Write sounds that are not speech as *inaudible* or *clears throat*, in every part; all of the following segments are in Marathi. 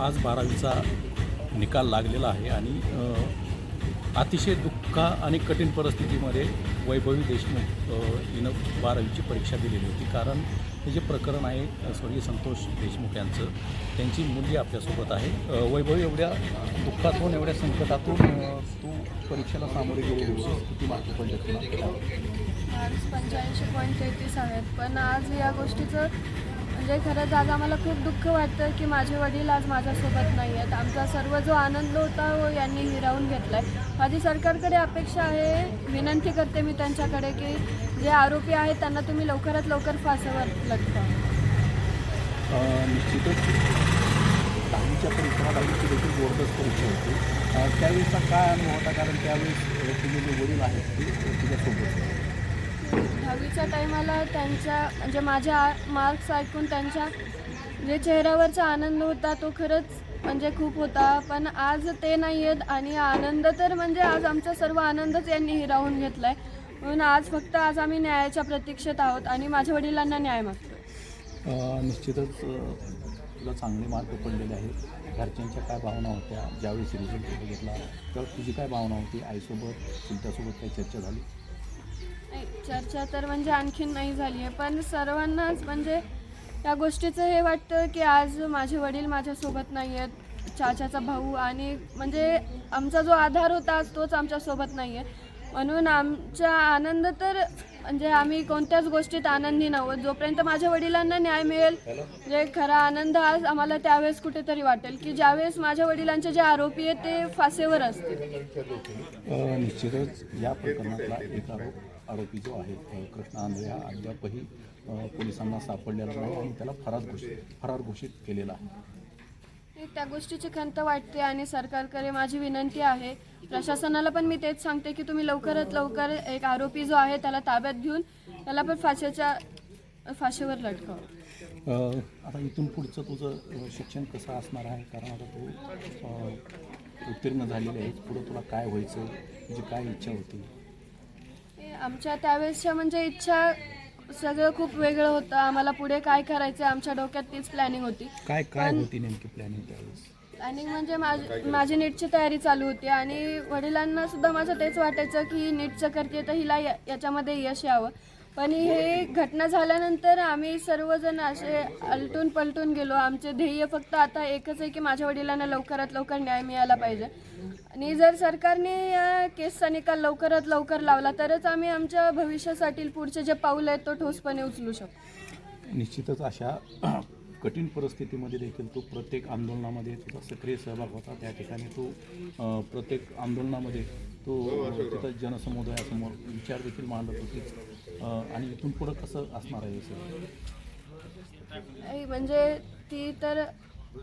आज बारावीचा निकाल लागलेला आहे आणि अतिशय दुःख आणि कठीण परिस्थितीमध्ये वैभवी देशमुख हिनं बारावीची परीक्षा दिलेली होती. कारण हे जे प्रकरण आहे स्वर्गीय संतोष देशमुख यांचं त्यांची मुलगी आपल्यासोबत आहे. वैभवी एवढ्या दुःखातून एवढ्या संकटातून तू परीक्षेला सामोरे गेलेली होती किती मार्क पडले पंच्याऐंशी पॉईंट तेहतीस आहेत. पण आज या गोष्टीचं म्हणजे खरंच आज आम्हाला खूप दुःख वाटतं की माझे वडील आज माझ्यासोबत नाही आहेत. आमचा सर्व जो आनंद होता तो यांनी हिरावून घेतला आहे माझी सरकारकडे अपेक्षा आहे विनंती करते मी त्यांच्याकडे की जे आरोपी आहेत त्यांना तुम्ही लवकरात लवकर फासावर लटका. निश्चितच. दहावीच्या परीक्षा दहावीची देखील बोर्डच परीक्षा होती. अ, त्यावेळेसचा काय अनुभव होता? कारण त्यावेळेस अ, तुझे जे वडील आहेत ते तुझ्यासोबत दहावीच्या टायमाला त्यांच्या म्हणजे माझ्या मार्क्स ऐकून त्यांच्या जे चेहऱ्यावरचा आनंद होता तो खरंच म्हणजे खूप होता. पण आज ते नाही आहेत आणि आनंद तर म्हणजे आज आमचा सर्व आनंदच यांनी हिरावून घेतला आहे म्हणून आज फक्त आज आम्ही न्यायाच्या प्रतीक्षेत आहोत आणि माझ्या वडिलांना न्याय मागतो निश्चितच तुला चांगले मार्क पडलेले आहेत. घरच्यांच्या काय भावना होत्या? ज्यावेळेस रिझल्ट घेतला तर तुझी काय भावना होती? आईसोबत तुमच्यासोबत काही चर्चा झाली? चर्चा तर म्हणजे आणखीन नाही झाली आहे पण सर्वांनाच म्हणजे या गोष्टीचं हे वाटतं की आज माझे वडील माझ्यासोबत नाही आहेत चाचाचा भाऊ आणि म्हणजे आमचा जो आधार होता आज तोच आमच्यासोबत नाही आहे. म्हणून आमचा आनंद तर म्हणजे आम्ही कोणत्याच गोष्टीत आनंदी नव्हत. जोपर्यंत माझ्या वडिलांना न्याय मिळेल म्हणजे खरा आनंद आज आम्हाला त्यावेळेस कुठेतरी वाटेल की ज्यावेळेस माझ्या वडिलांचे जे आरोपी आहेत ते फासेवर असतील. निश्चितच या प्रकरणातला एक आरोप आरोपी जो आहे कृष्णा आंधळे हा अद्यापही पोलिसांना सापडलेला नाही आणि त्याला फरार घोषित फरार घोषित केलेला आहे. त्या गोष्टीची खंत वाटते आणि सरकारकडे माझी विनंती आहे. प्रशासनाला पण मी तेच सांगते की तुम्ही लवकरात लवकर एक आरोपी जो आहे त्याला ताब्यात घेऊन त्याला पण फाशीच्या फाशीवर लटकावं. अ, आता इथून पुढचं तुझं शिक्षण कसं असणार आहे? कारण आता तू उत्तीर्ण झालेली आहेस. पुढं तुला काय व्हायचं? तुझी काय इच्छा होती? हे आमच्या त्यावेळेसच्या म्हणजे इच्छा सगळं खूप वेगळं होतं. आम्हाला पुढे काय करायचं आमच्या डोक्यात तीच प्लॅनिंग होती. काय काय पण- होती नेमकी प्लॅनिंग त्यावेळेस? प्लॅनिंग म्हणजे माझी माझी नीटची तयारी चालू होती आणि वडिलांना सुद्धा माझं तेच वाटायचं की नीटचं करते तर हिला या- याच्यामध्ये यश यावं. पण हे घटना झाल्यानंतर आम्ही सर्वजण असे अलटून पलटून गेलो. आमचे ध्येय फक्त आता एकच आहे की माझ्या वडिलांना लवकरात लवकर न्याय मिळाला पाहिजे. आणि जर सरकारने या केसचा निकाल लवकरात लवकर लावला तरच आम्ही आमच्या भविष्यासाठी पुढचे जे पाऊल आहेत तो ठोसपणे उचलू शकतो. निश्चितच अशा *clears throat* कठीण परिस्थितीमध्ये देखील तू प्रत्येक आंदोलनामध्ये तुझा सक्रिय सहभाग होता. त्या ठिकाणी तू प्रत्येक आंदोलनामध्ये तू तिथं जनसमुदायासमोर विचार देखील मांडत होतीस अ, आणि इथून पुढं कसं असणार आहे म्हणजे ती तर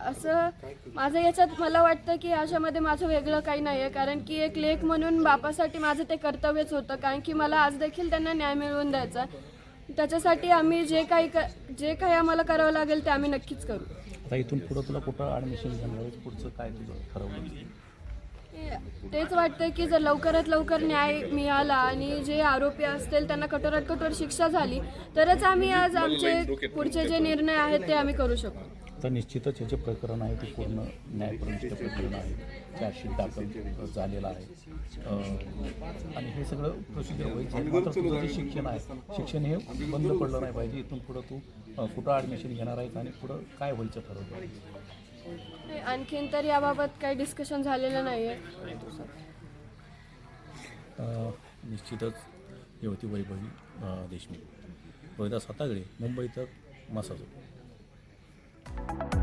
असं माझं याच्यात मला वाटतं की याच्यामध्ये माझं वेगळं काही नाही आहे कारण की एक लेख म्हणून बापासाठी माझं ते कर्तव्यच होतं. कारण की मला आज देखील त्यांना न्याय मिळवून द्यायचा त्याच्यासाठी आम्ही जे काही क जे काही आम्हाला करावं लागेल ते आम्ही नक्कीच करू. आता इथून पुढं तुला कुठं ॲडमिशन घेणार आहे? पुढचं काय तुझं ठरवलं? ते- तेच वाटतं की जर लवकरात लवकर न्याय मिळाला आणि जे आरोपी असतील त्यांना कठोरात कठोर शिक्षा झाली तरच आम्ही आज आमचे पुढचे जे निर्णय आहेत ते आम्ही करू शकतो तर निश्चितच हे जे प्रकरण आहे ते पूर्ण न्यायप्रविष्ट प्रकरण आहे. चार्जशीट दाखल झालेलं आहे. अं, आणि हे सगळं प्रोसिजर होईल. मात्र तुझं जे शिक्षण आहे शिक्षण हे बंद पडलं नाही पाहिजे. इथून पुढं तू कुठं ॲडमिशन घेणार आहेस आणि पुढं काय व्हायचं ठरवलं? नाही, आणखीन तर याबाबत काही डिस्कशन झालेलं नाही आहे अं, निश्चितच ही होती वैभवी देशमुख. रोहिदास हातागडे मुंबई तर मसाजो you